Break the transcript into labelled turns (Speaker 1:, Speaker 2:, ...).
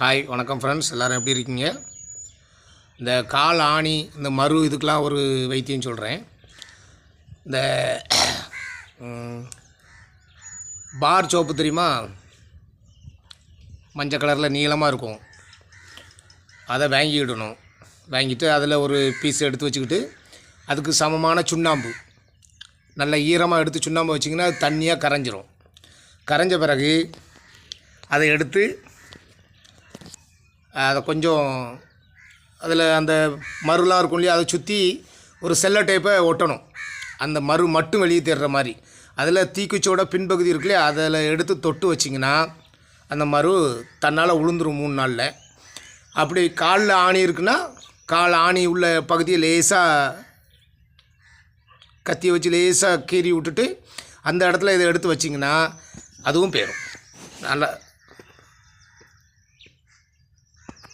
Speaker 1: Hi வணக்கம் friends எல்லோரும் எப்படி இருக்கீங்க? இந்த கால் ஆணி இந்த மரு இதுக்கெலாம் ஒரு வைத்தியம் சொல்கிறேன் இந்த பார் சோப்பு தெரியுமா? மஞ்சள் கலரில் நீளமாக இருக்கும். அதை வாங்கிக்கிடணும் வாங்கிட்டு அதில் ஒரு பீஸ் எடுத்து வச்சுக்கிட்டு அதுக்கு சமமான சுண்ணாம்பு. நல்ல ஈரமாக எடுத்து சுண்ணாம்பு வச்சிங்கன்னா அது தண்ணியாக கரைஞ்சிரும். கரைஞ்ச பிறகு அதை எடுத்து அதை கொஞ்சம் அதில் அந்த மருலாம் இருக்கும் இல்லையா அதை சுற்றி ஒரு செல்ல டைப்பை ஒட்டணும். அந்த மரு மட்டும் வெளியே தேடுற மாதிரி. அதில் தீக்குச்சியோட பின்பகுதி இருக்கு இல்லையா அதில் எடுத்து தொட்டு வச்சிங்கன்னா அந்த மரு தன்னால் உளுந்துரும் மூணு நாளில். அப்படி காலில் ஆணி இருக்குன்னா கால் ஆணி உள்ள பகுதியை லேசாக கத்தியை வச்சு லேசாக கீறி விட்டுட்டு அந்த இடத்துல இதை எடுத்து வச்சிங்கன்னா அதுவும் போயிடும். நல்லா